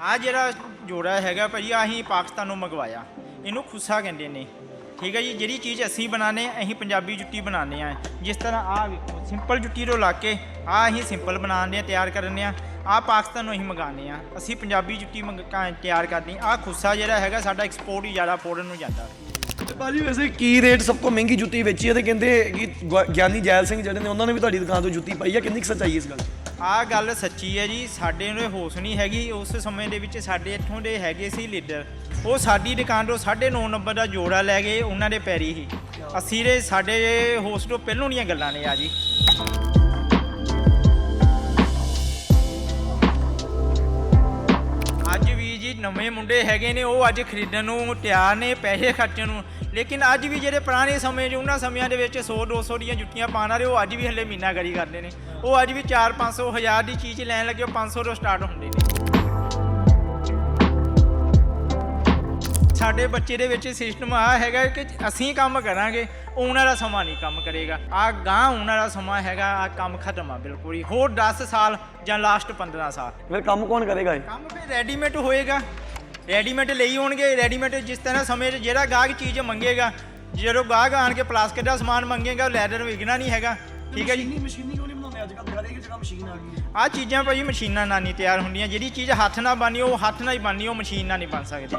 ਆ ਜਿਹੜਾ ਜੋੜਾ ਹੈਗਾ ਭਾਜੀ ਪਾਕਿਸਤਾਨ ਨੂੰ ਮੰਗਵਾਇਆ। ਇਹਨੂੰ ਖੁੱਸਾ ਕਹਿੰਦੇ ਨੇ। ਠੀਕ ਹੈ ਜੀ, ਜਿਹੜੀ ਚੀਜ਼ ਅਸੀਂ ਬਣਾਉਂਦੇ ਹਾਂ, ਅਸੀਂ ਪੰਜਾਬੀ ਜੁੱਤੀ ਬਣਾਉਂਦੇ ਆ ਜਿਸ ਤਰ੍ਹਾਂ ਆ ਵੇਖੋ ਸਿੰਪਲ ਜੁੱਤੀ ਤੋਂ ਲਾ ਕੇ ਆ ਅਸੀਂ ਸਿੰਪਲ ਬਣਾਉਂਦੇ ਆ ਤਿਆਰ ਕਰਨੇ ਆ ਆ ਨੂੰ ਅਸੀਂ ਮੰਗਾਉਂਦੇ ਆ ਅਸੀਂ ਪੰਜਾਬੀ ਜੁੱਤੀ ਮੰਗ ਕ- ਤਿਆਰ ਕਰਦੇ ਆ ਆ ਖੁੱਸਾ ਜਿਹੜਾ ਹੈਗਾ, ਸਾਡਾ ਐਕਸਪੋਰਟ ਹੀ ਜ਼ਿਆਦਾ ਫੋਰਨ ਨੂੰ ਜਾਂਦਾ। ਤੇ ਭਾਜੀ, ਵੈਸੇ ਕੀ ਰੇਟ ਸਭ ਤੋਂ ਮਹਿੰਗੀ ਜੁੱਤੀ ਵੇਚੀ ਹੈ? ਤੇ ਕਹਿੰਦੇ ਕਿ ਗੁਆ- ਗਿਆਨੀ ਜੈਲ ਸਿੰਘ ਜਿਹੜੇ ਨੇ, ਉਹਨਾਂ ਨੇ ਵੀ ਤੁਹਾਡੀ ਦੁਕਾਨ ਤੋਂ ਜੁੱਤੀ ਪਾਈ ਹੈ। ਕਿੰਨੀ ਕੁ ਸੱਚਾਈ ਇਸ ਗੱਲ 'ਚ ਆਹ ਗੱਲ ਸੱਚੀ ਹੈ ਜੀ, ਸਾਡੇ ਨੂੰ ਹੋਸ਼ ਨਹੀਂ ਹੈਗੀ। ਉਸ ਸਮੇਂ ਦੇ ਵਿੱਚ ਸਾਡੇ ਇੱਥੋਂ ਦੇ ਹੈਗੇ ਸੀ ਲੀਡਰ। ਉਹ ਸਾਡੀ ਦੁਕਾਨ ਤੋਂ 9.5 ਨੰਬਰ ਦਾ ਜੋੜਾ ਲੈ ਗਏ, ਉਹਨਾਂ ਦੇ ਪੈਰੀ ਹੀ। ਅਸੀਂ ਦੇ ਸਾਡੇ ਹੋਸ਼ ਤੋਂ ਪਹਿਲੋਂ ਦੀਆਂ ਗੱਲਾਂ ਨੇ ਆ ਜੀ। ਨਵੇਂ ਮੁੰਡੇ ਹੈਗੇ ਨੇ, ਉਹ ਅੱਜ ਖਰੀਦਣ ਨੂੰ ਤਿਆਰ ਨੇ ਪੈਸੇ ਖਰਚਣ ਨੂੰ। ਲੇਕਿਨ ਅੱਜ ਵੀ ਜਿਹੜੇ ਪੁਰਾਣੇ ਸਮੇਂ 'ਚ, ਉਹਨਾਂ ਸਮਿਆਂ ਦੇ ਵਿੱਚ 100 200 ਦੀਆਂ ਜੁੱਤੀਆਂ ਪਾਉਣ ਵਾਲੇ, ਉਹ ਅੱਜ ਵੀ ਹਲੇ ਮੀਨਾਗਰੀ ਕਰਦੇ ਨੇ। ਉਹ ਅੱਜ ਵੀ 4 500 1000 ਦੀ ਚੀਜ਼ ਲੈਣ ਲੱਗੇ, ਉਹ 500 ਤੋਂ ਸਟਾਰਟ ਹੁੰਦੇ ਨੇ। ਸਾਡੇ ਬੱਚੇ ਦੇ ਵਿੱਚ ਸਿਸਟਮ ਆ ਹੈਗਾ ਕਿ ਅਸੀਂ ਕੰਮ ਕਰਾਂਗੇ ਉਹਨਾਂ ਦਾ ਸਮਾਂ ਨਹੀਂ ਕੰਮ ਕਰੇਗਾ। ਆ ਗਾਂ ਉਹਨਾਂ ਦਾ ਸਮਾਂ ਹੈਗਾ ਆ ਕੰਮ ਖਤਮ ਆ ਬਿਲਕੁਲ ਹੀ ਹੋਰ 10 ਸਾਲ ਜਾਂ ਲਾਸਟ 15 ਸਾਲ। ਫਿਰ ਕੰਮ ਕੌਣ ਕਰੇਗਾ ਇਹ? ਕੰਮ ਫਿਰ ਰੈਡੀਮੇਡ ਹੋਏਗਾ। ਰੈਡੀਮੇਡ ਲਈ ਹੋਣਗੇ ਰੈਡੀਮੇਡ ਜਿਸ ਤਰ੍ਹਾਂ ਸਮੇਂ 'ਚ ਜਿਹੜਾ ਗਾਹਕ ਚੀਜ਼ ਮੰਗੇਗਾ ਜਦੋਂ ਗਾਹਕ ਆਣ ਕੇ ਪਲਾਸਟਿਕ ਦਾ ਸਮਾਨ ਮੰਗੇਗਾ ਲੈਦਰ ਵਿਕਣਾ ਨਹੀਂ ਹੈਗਾ। ਠੀਕ ਹੈ ਜੀ? ਮਸ਼ੀਨੀ ਕਿਉਂ ਨਹੀਂ ਬਣਾਉਂਦੇ? ਅੱਜ ਕੱਲ੍ਹ ਹਰੇਕ ਜਗ੍ਹਾ ਮਸ਼ੀਨ ਆ ਗਈ ਹੈ। ਆਹ ਚੀਜ਼ਾਂ ਭਾਜੀ ਮਸ਼ੀਨਾਂ ਨਾਲ ਨਹੀਂ ਤਿਆਰ ਹੁੰਦੀਆਂ। ਜਿਹੜੀ ਚੀਜ਼ ਹੱਥ ਨਾਲ ਬਣੀ ਉਹ ਹੱਥ ਨਾਲ ਹੀ ਬਣਨੀ ਉਹ ਮਸ਼ੀਨ ਨਾਲ ਨਹੀਂ ਬਣ ਸਕਦੀ।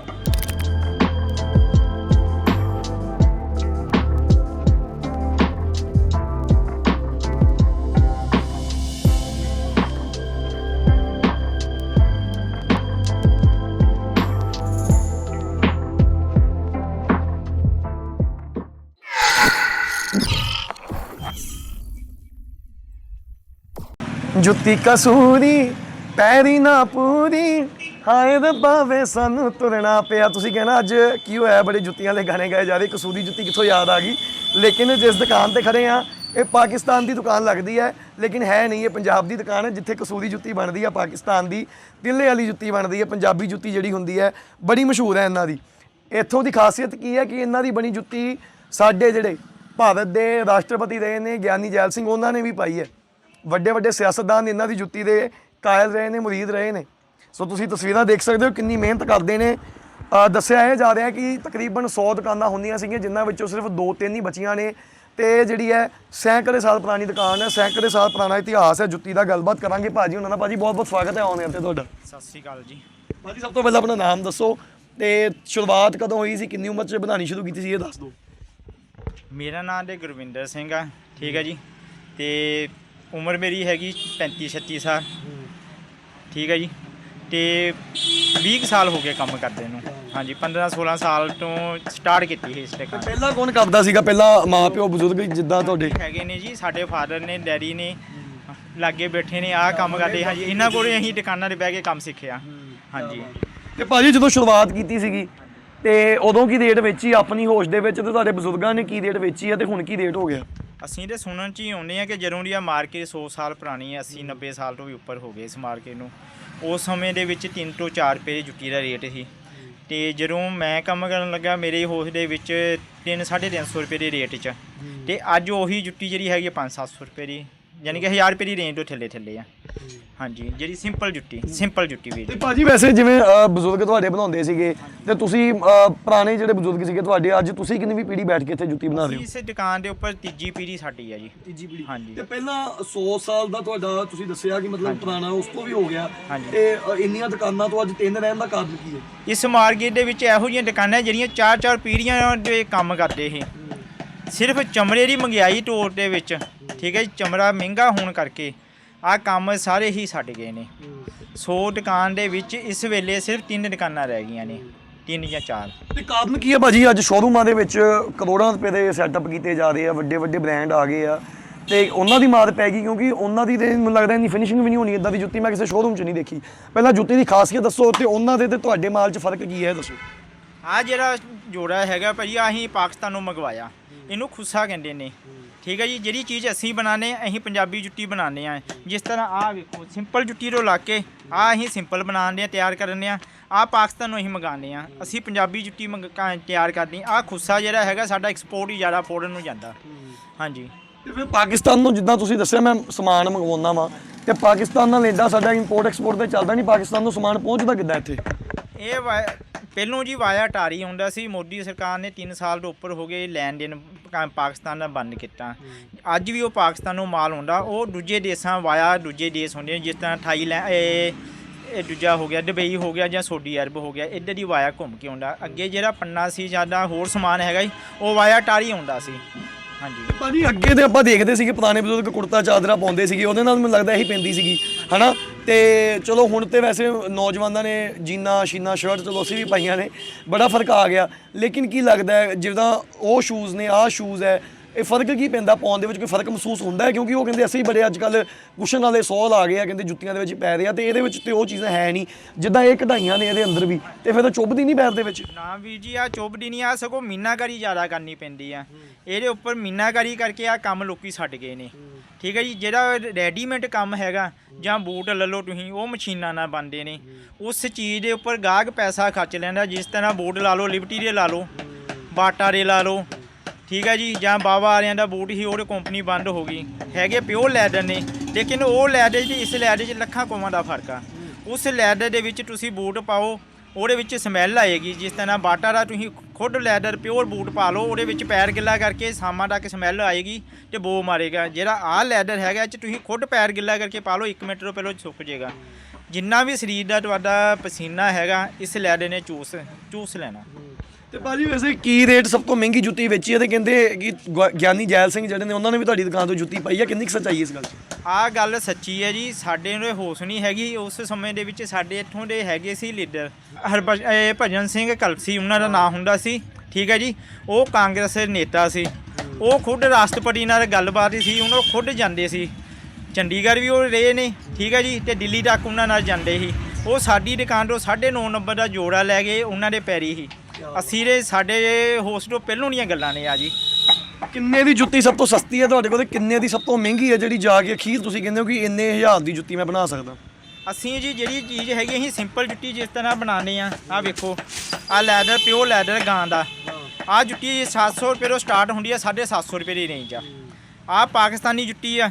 ਜੁੱਤੀ ਕਸੂਰੀ, ਪੈਰੀ ਨਾ ਪੂਰੀ। ਹਾਏ ਰੱਬਾ ਵੇ, ਸਾਨੂੰ ਤੁਰਨਾ ਪਿਆ। ਤੁਸੀਂ ਕਹਿਣਾ ਅੱਜ ਕੀ ਹੋਇਆ? ਬੜੇ ਜੁੱਤੀਆਂ ਵਾਲੇ ਗਾਣੇ ਗਾਏ ਜਾ ਰਹੇ। ਕਸੂਰੀ ਜੁੱਤੀ ਕਿੱਥੋਂ ਯਾਦ ਆ ਗਈ? ਲੇਕਿਨ ਜਿਸ ਦੁਕਾਨ ਤੇ ਖੜੇ ਆ, ਇਹ ਪਾਕਿਸਤਾਨ ਦੀ ਦੁਕਾਨ ਲੱਗਦੀ ਹੈ। ਲੇਕਿਨ ਹੈ ਨਹੀਂ, ਇਹ ਪੰਜਾਬ ਦੀ ਦੁਕਾਨ ਹੈ, ਜਿੱਥੇ ਕਸੂਰੀ ਜੁੱਤੀ ਬਣਦੀ ਹੈ ਪਾਕਿਸਤਾਨ ਦੀ। ਤਿੱਲੇ ਵਾਲੀ ਜੁੱਤੀ ਬਣਦੀ ਹੈ, ਪੰਜਾਬੀ ਜੁੱਤੀ ਜਿਹੜੀ ਹੁੰਦੀ ਹੈ, ਬੜੀ ਮਸ਼ਹੂਰ ਹੈ ਇਹਨਾਂ ਦੀ। ਇੱਥੋਂ ਦੀ ਖਾਸੀਅਤ ਕੀ ਹੈ ਕਿ ਇਹਨਾਂ ਦੀ ਬਣੀ ਜੁੱਤੀ ਸਾਡੇ ਜਿਹੜੇ ਭਾਰਤ ਦੇ ਰਾਸ਼ਟਰਪਤੀ ਰਹੇ ਨੇ, ਗਿਆਨੀ ਜੈਲ ਸਿੰਘ, ਉਹਨਾਂ ਨੇ ਵੀ ਪਾਈ ਹੈ। ਵੱਡੇ ਵੱਡੇ ਸਿਆਸਤਦਾਨ ਇਹਨਾਂ ਦੀ ਜੁੱਤੀ ਦੇ ਕਾਇਲ ਰਹੇ ਨੇ ਮੁਰੀਦ ਰਹੇ ਨੇ। ਸੋ ਤੁਸੀਂ ਤਸਵੀਰਾਂ ਦੇਖ ਸਕਦੇ ਹੋ ਕਿੰਨੀ ਮਿਹਨਤ ਕਰਦੇ ਨੇ। ਦੱਸਿਆ ਇਹ ਜਾ ਰਿਹਾ ਕਿ ਤਕਰੀਬਨ 100 ਦੁਕਾਨਾਂ ਹੁੰਦੀਆਂ ਸੀਗੀਆਂ ਜਿਨ੍ਹਾਂ ਵਿੱਚੋਂ ਸਿਰਫ 2-3 ਹੀ ਬਚੀਆਂ ਨੇ। ਤੇ ਜਿਹੜੀ ਹੈ ਸੈਂਕੜੇ ਸਾਲ ਪੁਰਾਣੀ ਦੁਕਾਨ ਹੈ ਸੈਂਕੜੇ ਸਾਲ ਪੁਰਾਣਾ ਇਤਿਹਾਸ ਹੈ ਜੁੱਤੀ ਦਾ ਗੱਲਬਾਤ ਕਰਾਂਗੇ। ਭਾਜੀ ਉਹਨਾਂ ਦਾ ਭਾਜੀ ਬਹੁਤ ਬਹੁਤ ਸਵਾਗਤ ਹੈ ਆਉਣ ਤੇ ਤੁਹਾਡਾ। ਸਤਿ ਸ੍ਰੀ ਅਕਾਲ ਜੀ। ਭਾਜੀ ਸਭ ਤੋਂ ਪਹਿਲਾਂ ਆਪਣਾ ਨਾਮ ਦੱਸੋ ਤੇ ਸ਼ੁਰੂਆਤ ਕਦੋਂ ਹੋਈ ਸੀ ਕਿੰਨੀ ਉਮਰ 'ਚ ਬਣਾਉਣੀ ਸ਼ੁਰੂ ਕੀਤੀ ਸੀ ਇਹ ਦੱਸ ਦਿਓ। ਮੇਰਾ ਨਾਮ ਤੇ ਗੁਰਵਿੰਦਰ ਸਿੰਘ ਆ ਠੀਕ ਹੈ ਜੀ। ਤੇ ਉਮਰ ਮੇਰੀ ਹੈਗੀ 35 36 ਸਾਲ। ਠੀਕ ਹੈ ਜੀ। ਤੇ 20 ਕੁ ਸਾਲ ਹੋ ਗਏ ਕੰਮ ਕਰਦੇ ਨੂੰ। ਹਾਂਜੀ 15 16 ਸਾਲ ਤੋਂ ਸਟਾਰਟ ਕੀਤੀ ਸੀ ਇਸ ਤੇ ਕੰਮ। ਪਹਿਲਾਂ ਕੌਣ ਕਰਦਾ ਸੀਗਾ? ਪਹਿਲਾਂ ਮਾਂ ਪਿਓ ਬਜ਼ੁਰਗ ਜਿੱਦਾਂ ਤੁਹਾਡੇ? ਹੈਗੇ ਨੇ ਜੀ ਸਾਡੇ ਫਾਦਰ ਨੇ ਡੈਡੀ ਨੇ। ਲਾਗੇ ਬੈਠੇ ਨੇ ਆਹ ਕੰਮ ਕਰਦੇ। ਹਾਂਜੀ ਇਹਨਾਂ ਕੋਲੇ ਅਸੀਂ ਦੁਕਾਨਾਂ 'ਤੇ ਬਹਿ ਕੇ ਕੰਮ ਸਿੱਖਿਆ। ਹਾਂਜੀ। ਤੇ ਭਾਜੀ ਜਦੋਂ ਸ਼ੁਰੂਆਤ ਕੀਤੀ ਸੀਗੀ ਤੇ ਉਦੋਂ ਕੀ ਰੇਟ ਵੇਚੀ? ਆਪਣੀ ਹੋਸ਼ ਦੇ ਵਿੱਚ ਤੇ ਤੁਹਾਡੇ ਬਜ਼ੁਰਗਾਂ ਨੇ ਕੀ ਰੇਟ ਵੇਚੀ ਆ ਤੇ ਹੁਣ ਕੀ ਰੇਟ ਹੋ ਗਿਆ? ਅਸੀਂ ਤੇ ਸੁਣਨ ਚ ਹੀ ਆਉਂਦੇ ਆ ਕਿ ਜਦੋਂ ਦੀ ਆ ਮਾਰਕੀਟ 100 ਸਾਲ ਪੁਰਾਣੀ ਹੈ 80 90 ਸਾਲ ਤੋਂ ਵੀ ਉੱਪਰ ਹੋ ਗਏ ਇਸ ਮਾਰਕੀਟ ਨੂੰ। ਉਸ ਸਮੇਂ ਦੇ ਵਿੱਚ 3 ਤੋਂ 4 ਰੁਪਏ ਦੀ ਜੁੱਤੀ ਦਾ ਰੇਟ ਸੀ। ਤੇ ਜਦੋਂ ਮੈਂ ਕੰਮ ਕਰਨ ਲੱਗਾ ਮੇਰੇ ਹੋਸ਼ ਦੇ ਵਿੱਚ 3 350 ਰੁਪਏ ਦੇ ਰੇਟ 'ਚ। ਤੇ ਅੱਜ ਉਹੀ ਜੁੱਤੀ ਜਿਹੜੀ ਹੈਗੀ 5 700 ਰੁਪਏ ਦੀ। ਯਾਨੀ ਕਿ 1000 ਰੁਪਏ ਦੀ ਰੇਂਜ ਤੋਂ ਥੱਲੇ ਥੱਲੇ ਆ। ਹਾਂਜੀ ਜਿਹੜੀ ਸਿੰਪਲ ਜੁੱਤੀ ਸਿੰਪਲ ਜੁੱਤੀ ਵੀ ਤੇ ਭਾਜੀ ਵੈਸੇ ਜਿਵੇਂ ਅ, ਬਜ਼ੁਰਗ ਤੁਹਾਡੇ ਬਣਾਉਂਦੇ ਸੀਗੇ ਤੇ ਤੁਸੀਂ ਅ, ਪੁਰਾਣੇ ਜਿਹੜੇ ਬਜ਼ੁਰਗ ਸੀਗੇ ਤੁਹਾਡੇ ਅੱਜ ਤੁਸੀਂ ਕਿੰਨੀ ਵੀ ਪੀੜੀ ਬੈਠ ਕੇ ਇੱਥੇ ਜੁੱਤੀ ਬਣਾ ਰਹੇ ਹੋ? ਇਸ ਦੁਕਾਨ ਦੇ ਉੱਪਰ ਤੀਜੀ ਪੀੜ੍ਹੀ ਸਾਡੀ ਆ ਜੀ। ਤੀਜੀ ਪੀੜੀ ਹਾਂਜੀ। ਤੇ ਪਹਿਲਾਂ 100 ਸਾਲ ਦਾ ਤੁਹਾਡਾ ਤੁਸੀਂ ਦੱਸਿਆ ਕਿ ਮਤਲਬ ਪੁਰਾਣਾ ਉਸ ਤੋਂ ਵੀ ਹੋ ਗਿਆ। ਹਾਂਜੀ। ਤੇ ਅ, ਇੰਨੀਆਂ ਦੁਕਾਨਾਂ ਤੋਂ ਅੱਜ ਤਿੰਨ ਰਹਿਣ ਦਾ ਕਾਰਨ ਕੀ ਹੈ? ਇਸ ਮਾਰਕੀਟ ਦੇ ਵਿੱਚ ਇਹੋ ਜਿਹੀਆਂ ਦੁਕਾਨਾਂ ਜਿਹੜੀਆਂ ਚਾਰ ਚਾਰ ਪੀੜ੍ਹੀਆਂ ਦੇ ਕੰਮ ਕਰਦੇ ਸੀ। ਸਿਰਫ ਚਮੜੇ ਦੀ ਮੰਗਿਆਈ ਟੋਰ ਦੇ ਵਿੱਚ ਠੀਕ ਹੈ ਜੀ ਚਮੜਾ ਮਹਿੰਗਾ ਹੋਣ ਕਰਕੇ ਆਹ ਕੰਮ ਸਾਰੇ ਹੀ ਛੱਡ ਗਏ ਨੇ। 100 ਦੁਕਾਨ ਦੇ ਵਿੱਚ ਇਸ ਵੇਲੇ ਸਿਰਫ ਤਿੰਨ ਦੁਕਾਨਾਂ ਰਹਿ ਗਈਆਂ ਨੇ ਤਿੰਨ ਜਾਂ ਚਾਰ। ਤੇ ਕਾਰਨ ਕੀ ਹੈ ਭਾਜੀ? ਅੱਜ ਸ਼ੋਰੂਮਾਂ ਦੇ ਵਿੱਚ ਕਰੋੜਾਂ ਰੁਪਏ ਦੇ ਸੈਟਅਪ ਕੀਤੇ ਜਾ ਰਹੇ ਆ ਵੱਡੇ ਵੱਡੇ ਬ੍ਰਾਂਡ ਆ ਗਏ ਆ। ਤੇ ਉਹਨਾਂ ਦੀ ਮਾਰ ਪੈ ਗਈ ਕਿਉਂਕਿ ਉਹਨਾਂ ਦੀ ਤੇ ਮੈਨੂੰ ਲੱਗਦਾ ਇੰਨੀ ਫਿਨਿਸ਼ਿੰਗ ਵੀ ਨਹੀਂ ਹੋਣੀ ਇਦਾਂ ਦੀ ਜੁੱਤੀ ਮੈਂ ਕਿਸੇ ਸ਼ੋਰੂਮ 'ਚ ਨਹੀਂ ਦੇਖੀ। ਪਹਿਲਾਂ ਜੁੱਤੀ ਦੀ ਖਾਸੀਅਤ ਦੱਸੋ ਤੇ ਉਹਨਾਂ ਦੇ ਤੇ ਤੁਹਾਡੇ ਮਾਲ 'ਚ ਫ਼ਰਕ ਕੀ ਹੈ ਦੱਸੋ। ਆਹ ਜਿਹੜਾ ਜੋੜਾ ਹੈਗਾ ਭਾਜੀ ਆਹੀਂ ਪਾਕਿਸਤਾਨੋਂ ਮੰਗਵਾਇਆ। ਇਹਨੂੰ ਖੁੱਸਾ ਕਹਿੰਦੇ ਨੇ। ਠੀਕ ਹੈ ਜੀ ਜਿਹੜੀ ਚੀਜ਼ ਅਸੀਂ ਬਣਾਉਂਦੇ ਹਾਂ ਅਸੀਂ ਪੰਜਾਬੀ ਜੁੱਤੀ ਬਣਾਉਂਦੇ ਆ ਜਿਸ ਤਰ੍ਹਾਂ ਆਹ ਵੇਖੋ ਸਿੰਪਲ ਜੁੱਤੀ ਤੋਂ ਲਾ ਕੇ ਆਹ ਅਸੀਂ ਸਿੰਪਲ ਬਣਾਉਂਦੇ ਆ ਤਿਆਰ ਕਰਨੇ ਆ ਆਹ ਪਾਕਿਸਤਾਨੋਂ ਅਸੀਂ ਮੰਗਾਉਂਦੇ ਆ ਅਸੀਂ ਪੰਜਾਬੀ ਜੁੱਤੀ ਮੰਗ ਕ- ਤਿਆਰ ਕਰਦੇ ਆ ਆਹ ਖੁੱਸਾ ਜਿਹੜਾ ਹੈਗਾ ਸਾਡਾ ਐਕਸਪੋਰਟ ਹੀ ਜ਼ਿਆਦਾ ਫੋਰਨ ਨੂੰ ਜਾਂਦਾ। ਹਾਂਜੀ। ਤੇ ਫਿਰ ਪਾਕਿਸਤਾਨ ਨੂੰ ਜਿੱਦਾਂ ਤੁਸੀਂ ਦੱਸਿਆ ਮੈਂ ਸਮਾਨ ਮੰਗਵਾਉਂਦਾ ਵਾਂ। ਤੇ ਪਾਕਿਸਤਾਨ ਨਾਲ ਇੰਡਾ ਸਾਡਾ ਇੰਪੋਰਟ ਐਕਸਪੋਰਟ ਤੇ ਚੱਲਦਾ ਨਹੀਂ। ਪਾਕਿਸਤਾਨ ਨੂੰ ਸਮਾਨ ਪਹੁੰਚਦਾ ਕਿੱਦਾਂ ਇੱਥੇ? ਇਹ ਪਹਿਲੋਂ ਜੀ ਵਾਇਆ ਟਾਰੀ ਹੁੰਦਾ ਸੀ। ਮੋਦੀ ਸਰਕਾਰ ਨੇ 3 ਸਾਲ ਤੋਂ ਉੱਪਰ ਹੋ ਗਏ ਲੈਣ ਦੇਣ ਪਾਕਿਸਤਾਨ ਨਾਲ ਬੰਦ ਕੀਤਾ। ਅੱਜ ਵੀ ਉਹ ਪਾਕਿਸਤਾਨ ਨੂੰ ਮਾਲ ਹੁੰਦਾ। ਉਹ ਦੂਜੇ ਦੇਸ਼ਾਂ ਵਾਇਆ ਦੂਜੇ ਦੇਸ਼ ਹੁੰਦੇ ਨੇ। ਜਿਸ ਤਰ੍ਹਾਂ ਥਾਈਲੈਂਡ ਇਹ ਇਹ ਦੂਜਾ ਹੋ ਗਿਆ ਦੁਬਈ ਹੋ ਗਿਆ ਜਾਂ ਸਾਊਦੀ ਅਰਬ ਹੋ ਗਿਆ। ਇੱਧਰ ਦੀ ਵਾਇਆ ਘੁੰਮ ਕੇ ਆਉਂਦਾ। ਅੱਗੇ ਜਿਹੜਾ ਪੰਨਾ ਸੀ ਜ਼ਿਆਦਾ ਹੋਰ ਸਮਾਨ ਹੈਗਾ ਜੀ ਉਹ ਵਾਇਆ ਟਾਰੀ ਆਉਂਦਾ ਸੀ। ਹਾਂਜੀ। ਭਾਜੀ ਅੱਗੇ ਤੇ ਆਪਾਂ ਦੇਖਦੇ ਸੀਗੇ ਪੁਰਾਣੇ ਬਜ਼ੁਰਗ ਕੁੜਤਾ ਚਾਦਰਾ ਪਾਉਂਦੇ ਸੀਗੇ। ਉਹਦੇ ਨਾਲ ਮੈਨੂੰ ਲੱਗਦਾ ਇਹੀ ਪੈਂਦੀ ਸੀਗੀ। ਹਨਾ? ਤੇ ਚਲੋ ਹੁਣ ਤੇ ਵੈਸੇ ਨੌਜਵਾਨਾਂ ਨੇ ਜੀਨਾ, ਸ਼ੀਨਾ, ਸ਼ਰਟ ਚਲੋ ਅਸੀਂ ਵੀ ਪਾਈਆਂ ਨੇ, ਬੜਾ ਫ਼ਰਕ ਆ ਗਿਆ। ਲੇਕਿਨ ਕੀ ਲੱਗਦਾ ਹੈ, ਜਿੱਦਾਂ ਉਹ ਸ਼ੂਜ਼ ਨੇ, ਆਹ ਸ਼ੂਜ਼ ਹੈ ਇਹ ਫ਼ਰਕ ਕੀ ਪੈਂਦਾ? ਪਾਉਣ ਦੇ ਵਿੱਚ ਕੋਈ ਫ਼ਰਕ ਮਹਿਸੂਸ ਹੁੰਦਾ ਹੈ? ਕਿਉਂਕਿ ਉਹ ਕਹਿੰਦੇ ਅਸੀਂ ਬੜੇ ਅੱਜ ਕੱਲ ਕੁਸ਼ਨ ਵਾਲੇ ਸੌਲ ਆ ਗਏ ਆ, ਕਹਿੰਦੇ ਜੁੱਤੀਆਂ ਦੇ ਵਿੱਚ ਪੈ ਰਹੇ ਆ ਤੇ ਇਹਦੇ ਵਿੱਚ ਤੇ ਉਹ ਚੀਜ਼ਾਂ ਹੈ ਨਹੀਂ। ਜਿੱਦਾਂ ਇਹ ਕਢਾਈਆਂ ਨੇ ਇਹਦੇ ਅੰਦਰ ਵੀ, ਤੇ ਫਿਰ ਤਾਂ ਚੁੱਭਦੀ ਨਹੀਂ ਪੈਰ ਦੇ ਵਿੱਚ। ਨਾ ਵੀਰ ਜੀ ਆ ਚੁੱਭਦੀ ਨਹੀਂ ਆ ਸਗੋਂ ਮੀਨਾਕਾਰੀ ਜ਼ਿਆਦਾ ਕਰਨੀ ਪੈਂਦੀ ਆ। ਇਹਦੇ ਉੱਪਰ ਮੀਨਾਕਾਰੀ ਕਰਕੇ ਆ ਕੰਮ ਲੋਕੀ ਛੱਡ ਗਏ ਨੇ। ਠੀਕ ਹੈ ਜੀ, ਜਿਹੜਾ ਰੈਡੀਮੇਡ ਕੰਮ ਹੈਗਾ, ਜਾਂ ਬੂਟ ਲੈ ਲਓ ਤੁਸੀਂ, ਉਹ ਮਸ਼ੀਨਾਂ ਨਾਲ ਬਣਦੇ ਨੇ। ਉਸ ਚੀਜ਼ ਦੇ ਉੱਪਰ ਗਾਹਕ ਪੈਸਾ ਖਰਚ ਲੈਂਦਾ, ਜਿਸ ਤਰ੍ਹਾਂ ਬੂਟ ਲਾ ਲਓ ਲਿਬਰਟੀ ਦੇ ਲਾ ਲਓ, ਬਾਟਾ ਦੇ ਲਾ ਲਓ ਠੀਕ ਹੈ ਜੀ, ਜਾਂ ਬਾਬਾ ਆਰਿਆਂ ਦਾ ਬੂਟ ਹੀ ਉਹਦੇ ਕੰਪਨੀ ਬੰਦ ਹੋ ਗਈ। ਹੈਗੇ ਪਿਓਰ ਲੈਦਰ ਨੇ, ਲੇਕਿਨ ਉਹ ਲੈਦਰ ਤੇ ਇਸ ਲੈਦਰ 'ਚ ਲੱਖਾਂ ਕੋਵਾਂ ਦਾ ਫ਼ਰਕ ਆ। ਉਸ ਲੈਦਰ ਦੇ ਵਿੱਚ ਤੁਸੀਂ ਬੂਟ ਪਾਓ, ਉਹਦੇ ਵਿੱਚ ਸਮੈਲ ਆਏਗੀ। ਜਿਸ ਤਰ੍ਹਾਂ ਬਾਟਾ ਦਾ ਤੁਸੀਂ ਖੁਦ ਲੈਦਰ ਪਿਓਰ ਬੂਟ ਪਾ ਲਓ, ਉਹਦੇ ਵਿੱਚ ਪੈਰ ਗਿੱਲਾ ਕਰਕੇ ਸਾਮਾਂ ਤੱਕ ਸਮੈਲ ਆਏਗੀ ਤੇ ਬੋ ਮਾਰੇਗਾ। ਜਿਹੜਾ ਆਹ ਲੈਦਰ ਹੈਗਾ, ਇਹ 'ਚ ਤੁਸੀਂ ਖੁਦ ਪੈਰ ਗਿੱਲਾ ਕਰਕੇ ਪਾ ਲਓ 1 ਮਿੰਟ ਤੋਂ ਪਹਿਲਾਂ ਸੁੱਕ ਜਾਏਗਾ ਜਿੰਨਾ ਵੀ ਸਰੀਰ ਦਾ ਤੁਹਾਡਾ ਪਸੀਨਾ ਹੈਗਾ, ਇਸ ਲੈਦਰ ਨੇ ਚੂਸ ਚੂਸ ਲੈਣਾ। ਤੇ ਭਾਜੀ ਵੈਸੇ ਕੀ ਰੇਟ ਸਭ ਤੋਂ ਮਹਿੰਗੀ ਜੁੱਤੀ ਵੇਚੀ ਹੈ ਤੇ ਕਹਿੰਦੇ ਕਿ ਗੁਆ- ਗਿਆਨੀ ਜੈਲ ਸਿੰਘ ਜਿਹੜੇ ਨੇ ਉਹਨਾਂ ਨੇ ਵੀ ਤੁਹਾਡੀ ਦੁਕਾਨ ਤੋਂ ਜੁੱਤੀ ਪਾਈ ਹੈ ਕਿੰਨੀ ਕੁ ਸੱਚਾਈ ਇਸ ਗੱਲ 'ਚ? ਆਹ ਗੱਲ ਸੱਚੀ ਹੈ ਜੀ, ਸਾਡੇ ਨੂੰ ਇਹ ਹੋਸ਼ ਨਹੀਂ ਹੈਗੀ, ਉਸ ਸਮੇਂ ਦੇ ਵਿੱਚ ਸਾਡੇ ਇੱਥੋਂ ਦੇ ਹੈਗੇ ਸੀ ਲੀਡਰ, ਹਰਭਜ, ਇਹ ਭਜਨ ਸਿੰਘ ਕਲਸੀ, ਉਹਨਾਂ ਦਾ ਨਾਮ ਹੁੰਦਾ ਸੀ, ਠੀਕ ਹੈ ਜੀ, ਉਹ ਕਾਂਗਰਸ ਦੇ ਨੇਤਾ ਸੀ, ਉਹ ਖੁਦ ਰਾਸ਼ਟਰਪਤੀ ਨਾਲ ਗੱਲਬਾਤ ਸੀ ਉਹਨਾਂ ਖੁਦ ਜਾਂਦੇ ਸੀ, ਚੰਡੀਗੜ੍ਹ ਵੀ ਉਹ ਰਹੇ ਨੇ, ਠੀਕ ਹੈ ਜੀ, ਤੇ ਦਿੱਲੀ ਤੱਕ ਉਹਨਾਂ ਨਾਲ ਜਾਂਦੇ ਸੀ, ਉਹ ਸਾਡੀ ਦੁਕਾਨ ਤੋਂ 9.5 ਨੰਬਰ ਦਾ ਜੋੜਾ ਲੈ ਗਏ, ਉਹਨਾਂ ਦੇ ਪੈਰੀ ਹੀ। ਅਸੀਂ ਦੇ ਸਾਡੇ ਹੋਸ਼ ਤੋਂ ਪਹਿਲੋਂ ਦੀਆਂ ਗੱਲਾਂ ਨੇ ਆ ਜੀ। ਕਿੰਨੇ ਦੀ ਜੁੱਤੀ ਸਭ ਤੋਂ ਸਸਤੀ ਹੈ ਤੁਹਾਡੇ ਕੋਲ ਤੇ ਕਿੰਨੇ ਦੀ ਸਭ ਤੋਂ ਮਹਿੰਗੀ ਹੈ ਜਿਹੜੀ ਜਾ ਕੇ ਅਖੀਰ ਤੁਸੀਂ ਕਹਿੰਦੇ ਹੋ ਕਿ ਇੰਨੇ ਹਜ਼ਾਰ ਦੀ ਜੁੱਤੀ ਮੈਂ ਬਣਾ ਸਕਦਾ? ਅਸੀਂ ਜੀ ਜਿਹੜੀ ਚੀਜ਼ ਹੈਗੀ ਅਸੀਂ ਸਿੰਪਲ ਜੁੱਤੀ ਜਿਸ ਤਰ੍ਹਾਂ ਬਣਾਉਂਦੇ ਆ ਆ ਵੇਖੋ ਆ ਲੈਦਰ ਪਿਓਰ ਲੈਦਰ ਗਾਂ ਦਾ। ਆ ਜੁੱਤੀ 700 ਰੁਪਏ ਤੋਂ ਸਟਾਰਟ ਹੁੰਦੀ ਆ 750 ਰੁਪਏ ਦੀ ਰੇਂਜ ਆ। ਆ ਪਾਕਿਸਤਾਨੀ ਜੁੱਤੀ ਆ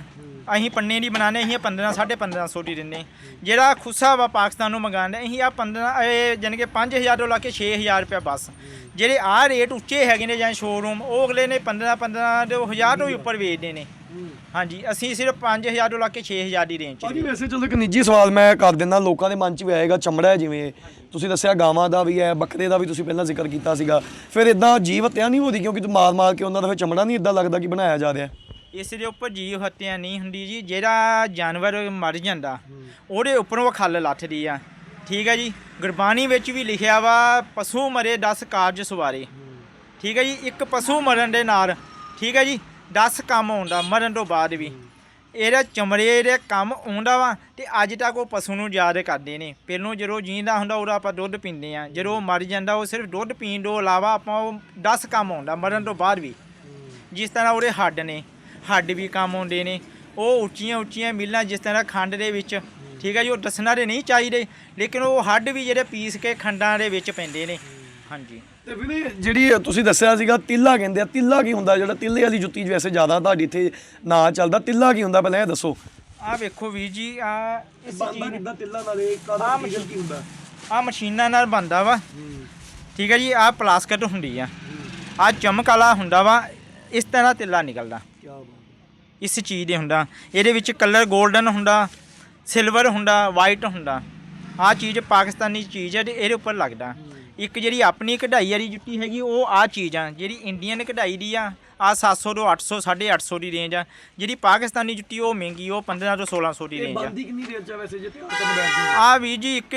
ਅਸੀਂ ਪੰਨੇ ਦੀ ਬਣਾਉਂਦੇ ਅਸੀਂ 15 1550 ਦੀ ਦਿੰਦੇ। ਜਿਹੜਾ ਖੁੱਸਾ ਵਾ ਪਾਕਿਸਤਾਨ ਨੂੰ ਮੰਗਾਉਂਦੇ ਅਸੀਂ ਆ 15 ਇਹ ਜਾਣੀ ਕਿ 5000 ਤੋਂ ਲਾ ਕੇ 6000 ਰੁਪਏ ਬਸ। ਜਿਹੜੇ ਆ ਰੇਟ ਉੱਚੇ ਹੈਗੇ ਨੇ ਜਾਂ ਸ਼ੋਰੂਮ ਉਹ ਅਗਲੇ ਨੇ 15 15 ਦੇ 1000 ਤੋਂ ਵੀ ਉੱਪਰ ਵੇਚਦੇ ਨੇ। ਹਾਂਜੀ ਅਸੀਂ ਸਿਰਫ 5000 ਤੋਂ ਲਾ ਕੇ 6000 ਦੀ ਰੇਂਜ 'ਚ ਭਾਜੀ ਵੈਸੇ ਚਲੋ ਇੱਕ ਨਿੱਜੀ ਸਵਾਲ ਮੈਂ ਕਰ ਦਿੰਦਾ ਲੋਕਾਂ ਦੇ ਮਨ 'ਚ ਵੀ ਆਏਗਾ ਚਮੜਾ ਹੈ ਜਿਵੇਂ ਤੁਸੀਂ ਦੱਸਿਆ ਗਾਵਾਂ ਦਾ ਵੀ ਹੈ ਬੱਕਰੇ ਦਾ ਵੀ ਤੁਸੀਂ ਪਹਿਲਾਂ ਜ਼ਿਕਰ ਕੀਤਾ ਸੀਗਾ। ਫਿਰ ਇਦਾਂ ਜੀਵ ਹੱਤਿਆ ਨਹੀਂ ਹੋਦੀ ਕਿਉਂਕਿ ਤੂੰ ਮਾਰ ਮਾਰ ਕੇ ਉਹਨਾਂ ਦਾ ਫਿਰ ਚਮੜਾ ਨਹੀਂ ਇਦਾਂ ਲੱਗਦਾ ਕਿ ਬਣਾਇਆ ਜਾ ਰਿਹਾ। ਇਸ ਦੇ ਉੱਪਰ ਜੀਵ ਹੱਤਿਆ ਨਹੀਂ ਹੁੰਦੀ ਜੀ ਜਿਹੜਾ ਜਾਨਵਰ ਮਰ ਜਾਂਦਾ ਉਹਦੇ ਉੱਪਰੋਂ ਖੱਲ ਲੱਥਦੀ ਆ। ਠੀਕ ਹੈ ਜੀ ਗੁਰਬਾਣੀ ਵਿੱਚ ਵੀ ਲਿਖਿਆ ਵਾ ਪਸ਼ੂ ਮਰੇ 10 ਕਾਰਜ ਸਵਾਰੇ। ਠੀਕ ਹੈ ਜੀ ਇੱਕ ਪਸ਼ੂ ਮਰਨ ਦੇ ਨਾਲ ਠੀਕ ਹੈ ਜੀ 10 ਕੰਮ ਆਉਂਦਾ ਮਰਨ ਤੋਂ ਬਾਅਦ ਵੀ। ਇਹਦਾ ਚਮੜੇ ਦੇ ਕੰਮ ਆਉਂਦਾ ਵਾ ਤੇ ਅੱਜ ਤੱਕ ਉਹ ਪਸ਼ੂ ਨੂੰ ਯਾਦ ਕਰਦੇ ਨੇ। ਪਹਿਲੋਂ ਜਦੋਂ ਜੀਂਦਾ ਹੁੰਦਾ ਉਹਦਾ ਆਪਾਂ ਦੁੱਧ ਪੀਂਦੇ ਆ। ਜਦੋਂ ਉਹ ਮਰ ਜਾਂਦਾ ਉਹ ਸਿਰਫ ਦੁੱਧ ਪੀਣ ਤੋਂ ਇਲਾਵਾ ਆਪਾਂ ਉਹ 10 ਕੰਮ ਆਉਂਦਾ ਮਰਨ ਤੋਂ ਬਾਅਦ ਵੀ। ਜਿਸ ਤਰ੍ਹਾਂ ਉਹਦੇ ਹੱਡ ਨੇ ਹੱਡ ਵੀ ਕੰਮ ਆਉਂਦੇ ਨੇ। ਉਹ ਉੱਚੀਆਂ ਉੱਚੀਆਂ ਮਿੱਲਾਂ ਜਿਸ ਤਰ੍ਹਾਂ ਖੰਡ ਦੇ ਵਿੱਚ ਠੀਕ ਹੈ ਜੀ ਉਹ ਦੱਸਣਾ ਦੇ ਨਹੀਂ ਚਾਹੀਦੇ ਲੇਕਿਨ ਉਹ ਹੱਡ ਵੀ ਜਿਹੜੇ ਪੀਸ ਕੇ ਖੰਡਾਂ ਦੇ ਵਿੱਚ ਪੈਂਦੇ ਨੇ। ਹਾਂਜੀ। ਤੇ ਵੀਰੇ ਜਿਹੜੀ ਤੁਸੀਂ ਦੱਸਿਆ ਸੀਗਾ ਤਿੱਲਾ ਕਹਿੰਦੇ ਆ ਤਿੱਲਾ ਕੀ ਹੁੰਦਾ? ਜਿਹੜਾ ਤਿੱਲੇ ਵਾਲੀ ਜੁੱਤੀ ਵੈਸੇ ਜ਼ਿਆਦਾ ਤੁਹਾਡੀ ਇੱਥੇ ਨਾਂ ਚੱਲਦਾ ਤਿੱਲਾ ਕੀ ਹੁੰਦਾ ਪਹਿਲਾਂ ਇਹ ਦੱਸੋ। ਆਹ ਵੇਖੋ ਵੀਰ ਜੀ ਆ ਇਸ ਚੀਜ਼ ਕਿੱਦਾਂ ਤਿੱਲਾ ਨਾਲੇ ਆਹ ਮਸ਼ੀਨ ਕੀ ਹੁੰਦਾ? ਆ ਮਸ਼ੀਨਾਂ ਨਾਲ ਬਣਦਾ ਵਾ। ਠੀਕ ਹੈ ਜੀ ਆ ਪਲਾਸਕਟ ਹੁੰਦੀ ਆ। ਆ ਚਮਕ ਵਾਲਾ ਹੁੰਦਾ ਵਾ ਇਸ ਤਰ੍ਹਾਂ ਤਿੱਲਾ ਨਿਕਲਦਾ। ਕੀ ਬਾਤ। ਇਸ ਚੀਜ਼ ਦੇ ਹੁੰਦਾ। ਇਹਦੇ ਵਿੱਚ ਕਲਰ 골ਡਨ ਹੁੰਦਾ ਸਿਲਵਰ ਹੁੰਦਾ ਵਾਈਟ ਹੁੰਦਾ। ਆਹ ਚੀਜ਼ ਪਾਕਿਸਤਾਨੀ ਚੀਜ਼ ਹੈ ਤੇ ਇਹਦੇ ਉੱਪਰ ਲੱਗਦਾ। ਇੱਕ ਜਿਹੜੀ ਆਪਣੀ ਕਢਾਈ ਵਾਲੀ ਜੁੱਤੀ ਹੈਗੀ, ਉਹ ਆਹ ਚੀਜ਼ ਆ, ਜਿਹੜੀ ਇੰਡੀਅਨ ਕਢਾਈ ਦੀ ਆ ਆ 700 ਤੋਂ 800 850 ਦੀ ਰੇਂਜ ਆ। ਜਿਹੜੀ ਪਾਕਿਸਤਾਨੀ ਜੁੱਤੀ ਉਹ ਮਹਿੰਗੀ ਉਹ 15 ਤੋਂ 1600 ਦੀ ਰੇਂਜ ਆ। ਬੰਦੀ ਕਿੰਨੀ ਚ ਆ ਵੈਸੇ ਜੇ ਤਿਆਰ ਕਰਨ ਬੈਠਦੇ ਆ ਵੀ ਜੀ ਇੱਕ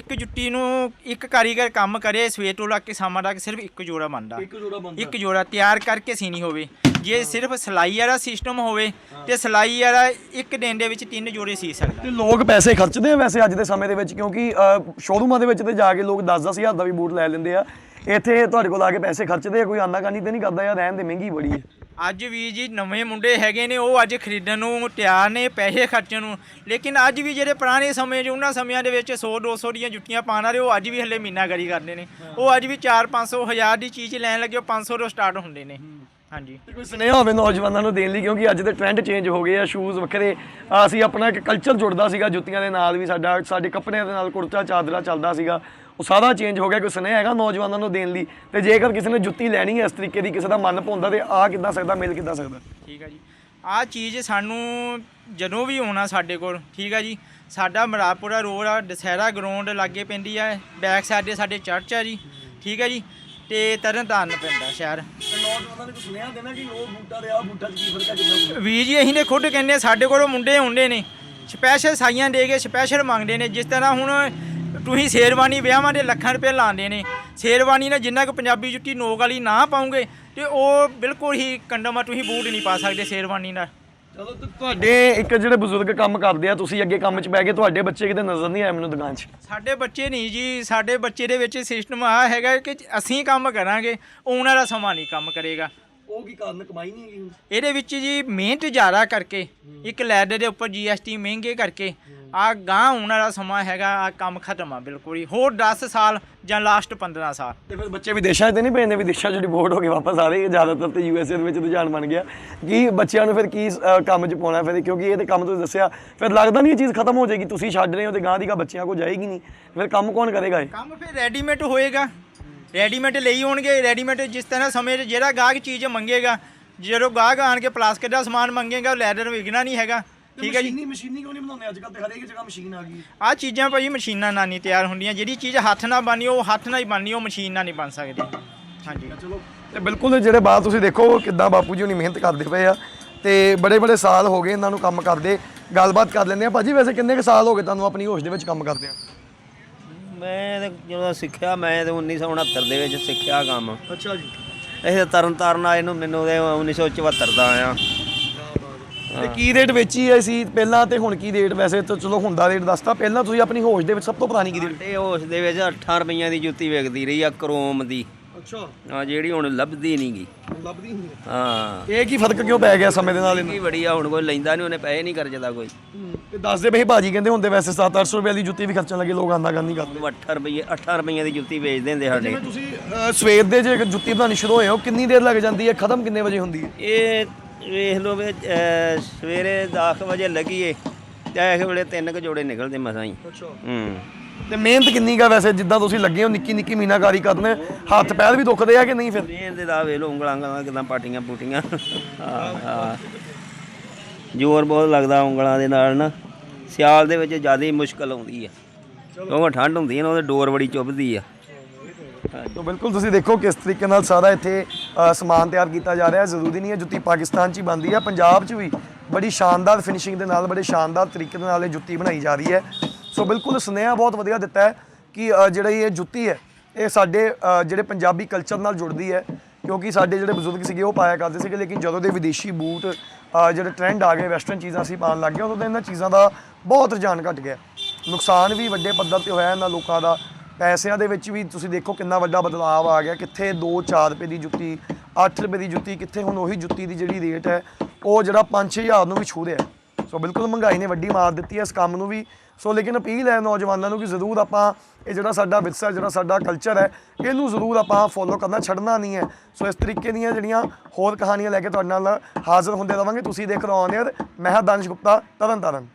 ਇੱਕ ਜੁੱਤੀ ਨੂੰ ਇੱਕ ਕਾਰੀਗਰ ਕੰਮ ਕਰੇ ਸਵੇਰ ਤੋਂ ਲਾ ਕੇ ਸ਼ਾਮਾਂ ਤੱਕ ਸਿਰਫ ਇੱਕ ਜੋੜਾ ਬਣਦਾ। ਇੱਕ ਜੋੜਾ ਬੰਦਾ ਇੱਕ ਜੋੜਾ ਤਿਆਰ ਕਰਕੇ ਸੀਨੀ ਹੋਵੇ। ਜੇ ਸਿਰਫ ਸਿਲਾਈ ਵਾਲਾ ਸਿਸਟਮ ਹੋਵੇ ਤੇ ਸਿਲਾਈ ਵਾਲਾ ਇੱਕ ਦਿਨ ਦੇ ਵਿੱਚ ਤਿੰਨ ਜੋੜੇ ਸੀ ਸਕਦਾ। ਤੇ ਲੋਕ ਪੈਸੇ ਖਰਚਦੇ ਆ ਵੈਸੇ ਅੱਜ ਦੇ ਸਮੇਂ ਦੇ ਵਿੱਚ ਕਿਉਂਕਿ ਸ਼ੋਰੂਮਾਂ ਦੇ ਵਿੱਚ ਤੇ ਜਾ ਕੇ ਲੋਕ 10-10 ਹਜ਼ਾਰ ਦਾ ਵੀ ਬੂਟ ਲੈ ਲੈਂਦੇ ਆ। ਇੱਥੇ ਤੁਹਾਡੇ ਕੋਲ ਆ ਕੇ ਪੈਸੇ ਖਰਚਦੇ ਆ ਕੋਈ ਆਨਾਕਾਨੀ ਤੇ ਨਹੀਂ ਕਰਦਾ ਯਾਰ ਰਹਿਣ ਦੇ ਮਹਿੰਗੀ ਬੜੀ ਹੈ ਅੱਜ ਵੀ ਜੀ ਨਵੇਂ ਮੁੰਡੇ ਹੈਗੇ ਨੇ ਉਹ ਅੱਜ ਖਰੀਦਣ ਨੂੰ ਤਿਆਰ ਨੇ ਪੈਸੇ ਖਰਚਣ ਨੂੰ। ਲੇਕਿਨ ਅੱਜ ਵੀ ਜਿਹੜੇ ਪੁਰਾਣੇ ਸਮੇਂ 'ਚ ਉਹਨਾਂ ਸਮਿਆਂ ਦੇ ਵਿੱਚ 100 200 ਦੀਆਂ ਜੁੱਤੀਆਂ ਪਾਣ ਵਾਲੇ ਉਹ ਅੱਜ ਵੀ ਹੱਲੇ ਮੀਨਾਗਰੀ ਕਰਦੇ ਨੇ। ਉਹ ਅੱਜ ਵੀ 4 500 ਹਜ਼ਾਰ ਦੀ ਚੀਜ਼ ਲੈਣ ਲੱਗੇ ਉਹ 500 ਤੋਂ ਸਟਾਰਟ ਹੁੰਦੇ ਨੇ। ਹਾਂਜੀ। ਤੇ ਕੋਈ ਸੁਨੇਹਾ ਹੋਵੇ ਨੌਜਵਾਨਾਂ ਨੂੰ ਦੇਣ ਲਈ ਕਿਉਂਕਿ ਅੱਜ ਦੇ ਟ੍ਰੈਂਡ ਚੇਂਜ ਹੋ ਗਏ ਆ ਸ਼ੂਜ਼ ਵੱਖਰੇ। ਅਸੀਂ ਆਪਣਾ ਇੱਕ ਕਲਚਰ ਜੁੜਦਾ ਸੀਗਾ ਜੁੱਤੀਆਂ ਦੇ ਨਾਲ ਵੀ ਸਾਡਾ ਸਾਡੇ ਕੱਪੜਿਆਂ ਦੇ ਨਾਲ ਕੁੜਤਾ ਚਾਦਰਾ ਚੱਲਦਾ ਸੀਗਾ। ਉਹ ਸਾਰਾ ਚੇਂਜ ਹੋ ਗਿਆ ਕੋਈ ਸੁਨੇਹਾ ਹੈਗਾ ਨੌਜਵਾਨਾਂ ਨੂੰ ਦੇਣ ਲਈ? ਤੇ ਜੇਕਰ ਕਿਸੇ ਨੇ ਜੁੱਤੀ ਲੈਣੀ ਹੈ ਇਸ ਤਰੀਕੇ ਦੀ ਕਿਸੇ ਦਾ ਮਨ ਪਾਉਂਦਾ ਤੇ ਆ ਕਿੱਦਾਂ ਸਕਦਾ ਮਿਲ ਕਿੱਦਾਂ ਸਕਦਾ? ਠੀਕ ਆ ਜੀ। ਆਹ ਚੀਜ਼ ਸਾਨੂੰ ਜਦੋਂ ਵੀ ਆਉਣਾ ਸਾਡੇ ਕੋਲ ਠੀਕ ਆ ਜੀ। ਸਾਡਾ ਮਰਾਪੁਰਾ ਰੋਡ ਆ ਦਸਹਿਰਾ ਗਰਾਊਂਡ ਲਾਗੇ ਪੈਂਦੀ ਆ ਬੈਕ ਸਾਈਡ ਦੇ ਸਾਡੇ ਚਰਚ ਆ ਜੀ ਠੀਕ ਆ ਜੀ। ਤੇ ਤਰਨਤਾਰਨ ਪੈਂਦਾ ਸ਼ਹਿਰ। ਨੌਜਵਾਨਾਂ ਨੇ ਕੋਈ ਸੁਨੇਹਾ ਦੇਣਾ ਕਿ ਉਹ ਬੂਟਾ ਤੇ ਆ ਬੂਟਾ ਚ ਕੀ ਫ਼ਰਕ ਹੈ ਕਿੰਨਾ ਵੀ ਜੀ ਅਸੀਂ ਨੇ ਖੁਦ ਕਹਿੰਦੇ ਆ, ਸਾਡੇ ਕੋਲੋਂ ਮੁੰਡੇ ਹੁੰਦੇ ਨੇ। ਸਪੈਸ਼ਲ ਸਾਈਆਂ ਦੇ ਕੇ ਸਪੈਸ਼ਲ ਮੰਗਦੇ ਨੇ ਜਿਸ ਤਰ੍ਹਾਂ ਹੁਣ ਤੁਸੀਂ ਸ਼ੇਰਵਾਨੀ ਵਿਆਹਾਂ ਦੇ ਲੱਖਾਂ ਰੁਪਏ ਲਾਉਂਦੇ ਨੇ। ਸ਼ੇਰਵਾਨੀ ਨਾਲ ਜਿੰਨਾ ਕੁ ਪੰਜਾਬੀ ਜੁੱਤੀ ਨੋਕ ਵਾਲੀ ਨਾ ਪਾਉਂਗੇ ਤੇ ਉਹ ਬਿਲਕੁਲ ਹੀ ਕੰਡਮ ਆ ਤੁਸੀਂ ਬੂਟ ਨਹੀਂ ਪਾ ਸਕਦੇ ਸ਼ੇਰਵਾਨੀ ਨਾਲ। ਚਲੋ ਤੇ ਤੁਹਾਡੇ ਇੱਕ ਜਿਹੜੇ ਬਜ਼ੁਰਗ ਕੰਮ ਕਰਦੇ ਆ ਤੁਸੀਂ ਅੱਗੇ ਕੰਮ 'ਚ ਬਹਿ ਕੇ ਤੁਹਾਡੇ ਬੱਚੇ ਕਿਤੇ ਨਜ਼ਰ ਨਹੀਂ ਆਏ ਮੈਨੂੰ ਦੁਕਾਨ 'ਚ? ਸਾਡੇ ਬੱਚੇ ਨਹੀਂ ਜੀ ਸਾਡੇ ਬੱਚੇ ਦੇ ਵਿੱਚ ਸਿਸਟਮ ਆ ਹੈਗਾ ਕਿ ਅਸੀਂ ਕੰਮ ਕਰਾਂਗੇ ਉਹਨਾਂ ਦਾ ਸਮਾਂ ਨਹੀਂ ਕੰਮ ਕਰੇਗਾ। ਉਹ ਕੀ ਕਾਰਨ ਕਮਾਈ ਨਹੀਂ ਹੈਗੀ ਇਹਦੇ ਵਿੱਚ ਜੀ ਮਿਹਨਤ ਜ਼ਿਆਦਾ ਕਰਕੇ ਇੱਕ ਲੈਦਰ ਦੇ ਉੱਪਰ ਜੀਐਸਟੀ ਮਹਿੰਗੇ ਕਰਕੇ ਆ ਗਾਂ ਆਉਣ ਵਾਲਾ ਸਮਾਂ ਹੈਗਾ ਆ ਕੰਮ ਖਤਮ ਆ ਬਿਲਕੁਲ ਹੀ। ਹੋਰ 10 ਸਾਲ ਜਾਂ ਲਾਸਟ 15 ਸਾਲ। ਤੇ ਫਿਰ ਬੱਚੇ ਵਿਦੇਸ਼ਾਂ 'ਚ ਤੇ ਨਹੀਂ ਭੇਜਦੇ? ਵਿਦੇਸ਼ਾਂ 'ਚ ਡਿਪੋਰਟ ਹੋ ਕੇ ਵਾਪਸ ਆ ਰਹੇ ਜ਼ਿਆਦਾਤਰ ਤੇ ਯੂਐਸਏ ਦੇ ਵਿੱਚ ਰੁਝਾਨ ਬਣ ਗਿਆ। ਕਿ ਬੱਚਿਆਂ ਨੂੰ ਫਿਰ ਕੀ ਕੰਮ 'ਚ ਪਾਉਣਾ ਫਿਰ? ਕਿਉਂਕਿ ਇਹ ਤੇ ਕੰਮ ਤੁਸੀਂ ਦੱਸਿਆ ਫਿਰ ਲੱਗਦਾ ਨਹੀਂ ਇਹ ਚੀਜ਼ ਖਤਮ ਹੋ ਜਾਏਗੀ ਤੁਸੀਂ ਛੱਡ ਰਹੇ ਹੋ ਤੇ ਗਾਂ ਦੀ ਗਾਂ ਬੱਚਿਆਂ ਕੋ ਜਾਏਗੀ ਨਹੀਂ। ਫਿਰ ਕੰਮ ਕੌਣ ਕਰੇਗਾ ਇਹ? ਕੰਮ ਫਿਰ ਰੈਡੀਮੇਡ ਹੋਏਗਾ। ਰੈਡੀਮੇਡ ਲਈ ਹੋਣਗੇ। ਰੈਡੀਮੇਡ ਜਿਸ ਤਰ੍ਹਾਂ ਸਮੇਂ 'ਚ ਜਿਹੜਾ ਗਾਹਕ ਚੀਜ਼ ਮੰਗੇਗਾ ਜਦੋਂ ਗਾਹਕ ਆਣ ਕੇ ਪਲਾਸਟਿਕ ਦਾ ਸਮਾਨ ਮੰਗੇਗਾ ਲੈਦਰ ਵਿਕਣਾ ਨਹੀਂ ਹੈਗਾ। ਠੀਕ ਹੈ ਜੀ? ਮਸ਼ੀਨੀ ਮਸ਼ੀਨੀ ਕਿਉਂ ਨਹੀਂ ਬਣਾਉਂਦੇ? ਅੱਜ ਕੱਲ ਤੇ ਹਰੇਕ ਜਗ੍ਹਾ ਮਸ਼ੀਨ ਆ ਗਈ। ਆ ਚੀਜ਼ਾਂ ਭਾਈ ਮਸ਼ੀਨਾਂ ਨਾਲ ਨਹੀਂ ਤਿਆਰ ਹੁੰਦੀਆਂ। ਜਿਹੜੀ ਚੀਜ਼ ਹੱਥ ਨਾਲ ਬਣਨੀ ਉਹ ਹੱਥ ਨਾਲ ਹੀ ਬਣਨੀ ਉਹ ਮਸ਼ੀਨ ਨਾਲ ਨਹੀਂ ਬਣ ਸਕਦੀ। ਹਾਂਜੀ। ਚਲੋ। ਤੇ ਬਿਲਕੁਲ ਜਿਹੜੇ ਬਾਤ ਤੁਸੀਂ ਦੇਖੋ ਕਿੱਦਾਂ ਬਾਪੂ ਜੀ ਹੁਣੀ ਮਿਹਨਤ ਕਰਦੇ ਪਏ ਆ। ਤੇ ਬੜੇ ਬੜੇ ਸਾਲ ਹੋ ਗਏ ਇਹਨਾਂ ਨੂੰ ਕੰਮ ਕਰਦੇ। ਗੱਲਬਾਤ ਕਰ ਲੈਂਦੇ ਆ। ਭਾਜੀ ਵੈਸੇ ਕਿੰਨੇ ਕੁ ਸਾਲ ਹੋ ਗਏ ਤੁਹਾਨੂੰ ਆਪਣੀ ਹੋਸ਼ ਦੇ ਵਿੱਚ ਕੰਮ ਕਰਦੇ ਆ? ਮੈਂ ਤੇ ਜਦੋਂ ਸਿੱਖਿਆ ਮੈਂ ਤੇ 1969 ਦੇ ਵਿੱਚ ਸਿੱਖਿਆ ਕੰਮ। ਅੱਛਾ ਜੀ। ਇਹ ਤਰਨ ਤਾਰਨ ਆਏ ਨੂੰ ਮੈਨੂੰ ਤੇ 1974 ਦਾ ਆਇਆ। ਤੇ ਕੀ ਰੇਟ ਵੇਚੀ ਐ ਸੀ ਪਹਿਲਾਂ ਤੇ ਹੁਣ ਕੀ ਰੇਟ ਵੈਸੇ ਤਾਂ ਚਲੋ ਹੁੰਦਾ ਰੇਟ ਦੱਸਤਾ। ਪਹਿਲਾਂ ਤੁਸੀਂ ਆਪਣੀ ਹੋਸ਼ ਦੇ ਵਿੱਚ ਸਭ ਤੋਂ ਪੁਰਾਣੀ ਕੀ ਰੇਟ ਤੇ ਉਸ ਦੇ ਵਿੱਚ 8 ਰੁਪਈਆਂ ਦੀ ਜੁੱਤੀ ਵਿਕਦੀ ਰਹੀ ਆ ਕਰੋਮ ਦੀ। ਅੱਛਾ। ਆ ਜਿਹੜੀ ਹੁਣ ਲੱਭਦੀ ਨਹੀਂਗੀ ਲੱਭਦੀ ਨਹੀਂ ਹਾਂ। ਇਹ ਕੀ ਫ਼ਰਕ ਕਿਉਂ ਪੈ ਗਿਆ ਸਮੇਂ ਦੇ ਨਾਲ ਇਹਨਾਂ? ਕੀ ਬੜੀ ਆ ਹੁਣ ਕੋਈ ਲੈਂਦਾ ਨਹੀਂ ਉਹਨੇ ਪੈਸੇ ਨਹੀਂ ਖਰਚਦਾ ਕੋਈ। ਤੇ ਦੱਸਦੇ ਪਏ ਭਾਜੀ ਕਹਿੰਦੇ ਹੁੰਦੇ ਵੈਸੇ 7-800 ਰੁਪਏ ਦੀ ਜੁੱਤੀ ਵੀ ਖਰਚਣ ਲੱਗੇ ਲੋਕ ਆਂਦਾ ਗੱਲ ਨਹੀਂ ਕਰਦੇ ਉਹ 8 ਰੁਪਈਏ 8 ਰੁਪਈਆਂ ਦੀ ਜੁੱਤੀ ਵੇਚਦੇ ਹੁੰਦੇ ਸਾਡੇ। ਜਿਵੇਂ ਤੁਸੀਂ ਅਹ, ਸਵੇਰ ਦੇ ਜੇ ਜੁੱਤੀ ਬਣਾਉਣੀ ਸ਼ੁਰੂ ਹੋਏ ਹੋ ਕਿੰਨੀ ਦੇਰ ਲੱਗ ਜਾਂਦੀ ਹੈ? ਖਤਮ ਕਿੰਨੇ ਵਜੇ ਹੁੰਦੀ ਹੈ? ਇਹ ਵੇਖ ਲਓ ਵੀ ਅਹ, ਸਵੇਰੇ 10 ਵਜੇ ਲੱਗੀਏ ਤੇ ਇਸ ਵੇਲੇ ਤਿੰਨ ਕੁ ਜੋੜੇ ਨਿਕਲਦੇ ਮਸਾਂ ਹੀ। ਅੱਛਾ। ਹੂੰ। ਤੇ ਮਿਹਨਤ ਕਿੰਨੀ ਕਾ ਵੈਸੇ ਜਿੱਦਾਂ ਤੁਸੀਂ ਲੱਗੇ ਹੋ ਨਿੱਕੀ ਨਿੱਕੀ ਮੀਨਾਕਾਰੀ ਕਰਨ ਹੱਥ ਪੈਰ ਵੀ ਦੁਖਦੇ ਆ ਕਿ ਨਹੀਂ ਫਿਰ? ਇਹ ਦੇ ਦਾ ਵੇਖ ਲਓ ਉਂਗਲਾਂ ਉਂਗਲਾਂ ਕਿਦਾਂ ਪਾਟੀਆਂ ਪੂਟੀਆਂ। ਹਾਂ ਹਾਂ। ਜ਼ੋਰ ਬਹੁਤ ਲੱਗਦਾ ਉਂਗਲਾਂ ਦੇ ਨਾਲ ਨਾ। ਸਿਆਲ ਦੇ ਵਿੱਚ ਜ਼ਿਆਦਾ ਹੀ ਮੁਸ਼ਕਲ ਆਉਂਦੀ ਆ। ਕਿਉਂਕਿ ਠੰਡ ਹੁੰਦੀ ਹੈ ਨਾ ਉਹਦੇ ਡੋਰ ਬੜੀ ਚੁੱਭਦੀ ਆ। ਤਾਂ ਬਿਲਕੁਲ ਤੁਸੀਂ ਦੇਖੋ ਕਿਸ ਤਰੀਕੇ ਨਾਲ ਸਾਰਾ ਇੱਥੇ ਅ, ਸਮਾਨ ਤਿਆਰ ਕੀਤਾ ਜਾ ਰਿਹਾ। ਹੈ ਜ਼ਰੂਰੀ ਨਹੀਂ ਹੈ ਜੁੱਤੀ ਪਾਕਿਸਤਾਨ 'ਚ ਹੀ ਬਣਦੀ ਹੈ ਪੰਜਾਬ 'ਚ ਵੀ ਬੜੀ ਸ਼ਾਨਦਾਰ ਫਿਨਿਸ਼ਿੰਗ ਦੇ ਨਾਲ ਬੜੇ ਸ਼ਾਨਦਾਰ ਤਰੀਕੇ ਦੇ ਨਾਲ ਇਹ ਜੁੱਤੀ ਬਣਾਈ ਜਾ ਰਹੀ ਹੈ। ਸੋ ਬਿਲਕੁਲ ਸੁਨੇਹਾ ਬਹੁਤ ਵਧੀਆ ਦਿੱਤਾ ਹੈ ਕਿ ਜਿਹੜੀ ਇਹ ਜੁੱਤੀ ਹੈ, ਇਹ ਸਾਡੇ ਜਿਹੜੇ ਪੰਜਾਬੀ ਕਲਚਰ ਨਾਲ ਜੁੜਦੀ ਹੈ, ਕਿਉਂਕਿ ਸਾਡੇ ਜਿਹੜੇ ਬਜ਼ੁਰਗ ਸੀਗੇ ਉਹ ਪਾਇਆ ਕਰਦੇ ਸੀਗੇ, ਲੇਕਿਨ ਜਦੋਂ ਦੇ ਵਿਦੇਸ਼ੀ ਬੂਟ ਜਿਹੜੇ ਟ੍ਰੈਂਡ ਆ ਗਏ ਵੈਸਟਰਨ ਚੀਜ਼ਾਂ ਅਸੀਂ ਪਾਉਣ ਲੱਗ ਗਏ, ਉਦੋਂ ਤੋਂ ਇਹਨਾਂ ਚੀਜ਼ਾਂ ਦਾ ਬਹੁਤ ਰੁਝਾਨ ਘਟ ਗਿਆ। ਨੁਕਸਾਨ ਵੀ ਵੱਡੇ ਪੱਧਰ ਤੇ ਹੋਇਆ ਇਹਨਾਂ ਲੋਕਾਂ ਦਾ। ਪੈਸਿਆਂ ਦੇ ਵਿੱਚ ਵੀ ਤੁਸੀਂ ਦੇਖੋ ਕਿੰਨਾ ਵੱਡਾ ਬਦਲਾਅ ਆ ਗਿਆ, ਕਿੱਥੇ 2-4 ਰੁਪਏ ਦੀ ਜੁੱਤੀ 8 ਰੁਪਏ ਦੀ ਜੁੱਤੀ, ਕਿੱਥੇ ਹੁਣ ਉਹੀ ਜੁੱਤੀ ਦੀ ਜਿਹੜੀ ਰੇਟ ਹੈ, ਉਹ ਜਿਹੜਾ 5-6000 ਨੂੰ ਵੀ ਛੂ ਰਿਹਾ। ਸੋ ਬਿਲਕੁਲ ਮਹਿੰਗਾਈ ਨੇ ਵੱਡੀ ਮਾਰ ਦਿੱਤੀ ਹੈ, ਇਸ ਕੰਮ ਨੂੰ ਵੀ ਸੋ ਲੇਕਿਨ ਅਪੀਲ ਹੈ ਨੌਜਵਾਨਾਂ ਨੂੰ ਕਿ ਜ਼ਰੂਰ ਆਪਾਂ ਇਹ ਜਿਹੜਾ ਸਾਡਾ ਵਿਰਸਾ ਜਿਹੜਾ ਸਾਡਾ ਕਲਚਰ ਹੈ, ਇਹਨੂੰ ਜ਼ਰੂਰ ਆਪਾਂ ਫੋਲੋ ਕਰਨਾ, ਛੱਡਣਾ ਨਹੀਂ ਹੈ। ਸੋ ਇਸ ਤਰੀਕੇ ਦੀਆਂ ਜਿਹੜੀਆਂ ਹੋਰ ਕਹਾਣੀਆਂ ਲੈ ਕੇ ਤੁਹਾਡੇ ਨਾਲ ਹਾਜ਼ਰ ਹੁੰਦੇ ਰਵਾਂਗੇ। ਤੁਸੀਂ ਦੇਖ ਰਹੇ ਹੋ ਔਨ 에ਅਰ ਮੈਂ ਹਾਂ ਦਾਨਿਸ਼ ਗੁਪਤਾ, ਤਰਨ ਤਾਰਨ।